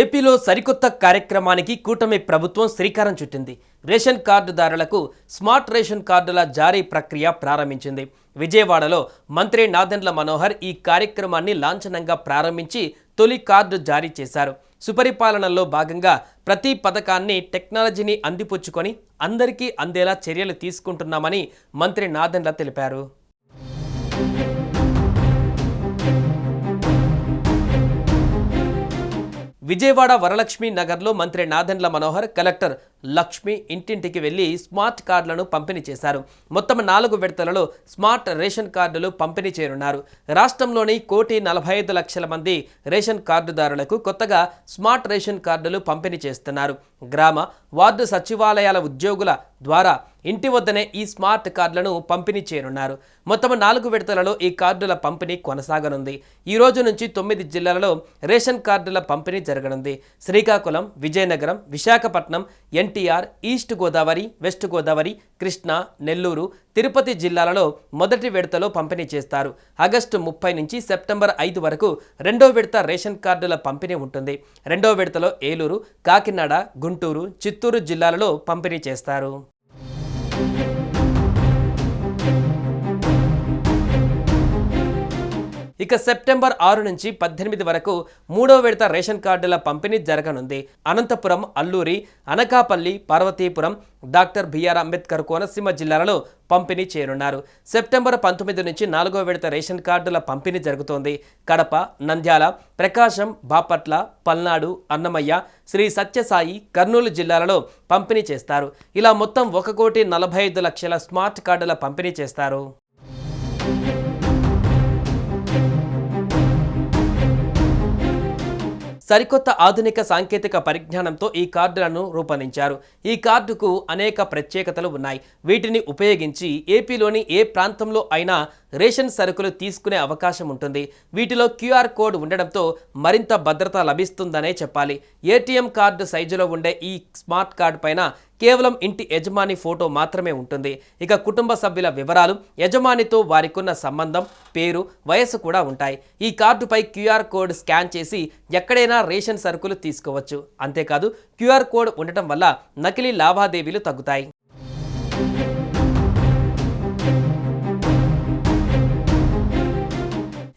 ఏపీలో సరికొత్త కార్యక్రమానికి కూటమి ప్రభుత్వం శ్రీకారం చుట్టింది. రేషన్ కార్డుదారులకు స్మార్ట్ రేషన్ కార్డుల జారీ ప్రక్రియ ప్రారంభించింది. విజయవాడలో మంత్రి నాదెండ్ల మనోహర్ ఈ కార్యక్రమాన్ని లాంఛనంగా ప్రారంభించి తొలి కార్డు జారీ చేశారు. సుపరిపాలనలో భాగంగా ప్రతి పథకాన్ని టెక్నాలజీని అందిపుచ్చుకొని అందరికీ అందేలా చర్యలు తీసుకుంటున్నామని మంత్రి నాదెండ్ల తెలిపారు. విజయవాడ వరలక్ష్మి నగర్లో మంత్రి నాదెండ్ల మనోహర్ కలెక్టర్ లక్ష్మి ఇంటింటికి వెళ్ళి స్మార్ట్ కార్డులను పంపిణీ చేశారు. మొత్తం నాలుగు విడతలలో స్మార్ట్ రేషన్ కార్డులు పంపిణీ చేయనున్నారు. రాష్ట్రంలోని కోటి నలభై ఐదు లక్షల మంది రేషన్ కార్డుదారులకు కొత్తగా స్మార్ట్ రేషన్ కార్డులు పంపిణీ చేస్తున్నారు. గ్రామ వార్డు సచివాలయాల ఉద్యోగుల ద్వారా ఇంటి వద్దనే ఈ స్మార్ట్ కార్డులను పంపిణీ చేయనున్నారు. మొత్తం నాలుగు విడతలలో ఈ కార్డుల పంపిణీ కొనసాగనుంది. ఈ రోజు నుంచి తొమ్మిది జిల్లాలలో రేషన్ కార్డుల పంపిణీ జరగనుంది. శ్రీకాకుళం విజయనగరం విశాఖపట్నం ఎన్టీఆర్ ఈస్ట్ గోదావరి వెస్ట్ గోదావరి కృష్ణా నెల్లూరు తిరుపతి జిల్లాలలో మొదటి విడతలో పంపిణీ చేస్తారు. ఆగస్టు ముప్పై నుంచి సెప్టెంబర్ ఐదు వరకు రెండో విడత రేషన్ కార్డుల పంపిణీ ఉంటుంది. రెండో విడతలో ఏలూరు కాకినాడ గుంటూరు చిత్తూరు జిల్లాలలో పంపిణీ చేస్తారు. ఇక సెప్టెంబర్ ఆరు నుంచి పద్దెనిమిది వరకు మూడో విడత రేషన్ కార్డుల పంపిణీ జరగనుంది. అనంతపురం అల్లూరి అనకాపల్లి పార్వతీపురం డాక్టర్ బిఆర్ అంబేద్కర్ కోనసీమ జిల్లాలలో పంపిణీ చేయనున్నారు. సెప్టెంబర్ పంతొమ్మిది నుంచి నాలుగో విడత రేషన్ కార్డుల పంపిణీ జరుగుతోంది. కడప నంద్యాల ప్రకాశం బాపట్ల పల్నాడు అన్నమయ్య శ్రీ సత్యసాయి కర్నూలు జిల్లాలలో పంపిణీ చేస్తారు. ఇలా మొత్తం ఒక కోటి నలభై ఐదు లక్షల స్మార్ట్ కార్డుల పంపిణీ చేస్తారు. సరికొత్త ఆధునిక సాంకేతిక పరిజ్ఞానంతో ఈ కార్డులను రూపొందించారు. ఈ కార్డుకు అనేక ప్రత్యేకతలు ఉన్నాయి. వీటిని ఉపయోగించి ఏపీలోని ఏ ప్రాంతంలో అయినా రేషన్ సరుకులు తీసుకునే అవకాశం ఉంటుంది. వీటిలో క్యూఆర్ కోడ్ ఉండడంతో మరింత భద్రత లభిస్తుందనే చెప్పాలి. ఏటీఎం కార్డు సైజులో ఉండే ఈ స్మార్ట్ కార్డు పైన కేవలం ఇంటి యజమాని ఫోటో మాత్రమే ఉంటుంది. ఇక కుటుంబ సభ్యుల వివరాలు యజమానితో వారికున్న సంబంధం పేరు వయసు కూడా ఉంటాయి. ఈ కార్డుపై క్యూఆర్ కోడ్ స్కాన్ చేసి ఎక్కడైనా రేషన్ సరుకులు తీసుకోవచ్చు. అంతేకాదు క్యూఆర్ కోడ్ ఉండటం వల్ల నకిలీ లావాదేవీలు తగ్గుతాయి.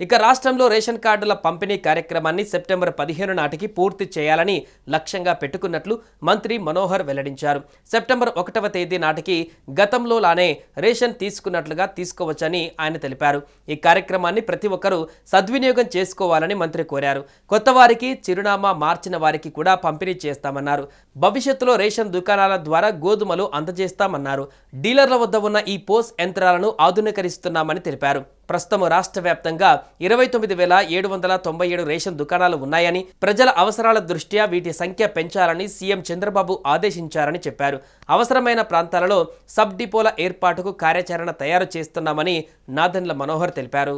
ఇక రాష్ట్రంలో రేషన్ కార్డుల పంపిణీ కార్యక్రమాన్ని సెప్టెంబర్ పదిహేను నాటికి పూర్తి చేయాలని లక్ష్యంగా పెట్టుకున్నట్లు మంత్రి మనోహర్ వెల్లడించారు. సెప్టెంబర్ ఒకటవ తేదీ నాటికి గతంలో లానే రేషన్ తీసుకున్నట్లుగా తీసుకోవచ్చని ఆయన తెలిపారు. ఈ కార్యక్రమాన్ని ప్రతి ఒక్కరూ సద్వినియోగం చేసుకోవాలని మంత్రి కోరారు. కొత్త వారికి చిరునామా మార్చిన వారికి కూడా పంపిణీ చేస్తామన్నారు. భవిష్యత్తులో రేషన్ దుకాణాల ద్వారా గోధుమలు అందజేస్తామన్నారు. డీలర్ల వద్ద ఉన్న ఈ పోస్ యంత్రాలను ఆధునీకరిస్తున్నామని తెలిపారు. ప్రస్తుతం రాష్ట్ర వ్యాప్తంగా ఇరవై తొమ్మిది వేల ఏడు వందల తొంభై ఏడు రేషన్ దుకాణాలు ఉన్నాయని ప్రజల అవసరాల దృష్ట్యా వీటి సంఖ్య పెంచాలని సీఎం చంద్రబాబు ఆదేశించారని చెప్పారు. అవసరమైన ప్రాంతాలలో సబ్ డిపోల ఏర్పాటుకు కార్యాచరణ తయారు చేస్తున్నామని నాదన్ల మనోహర్ తెలిపారు.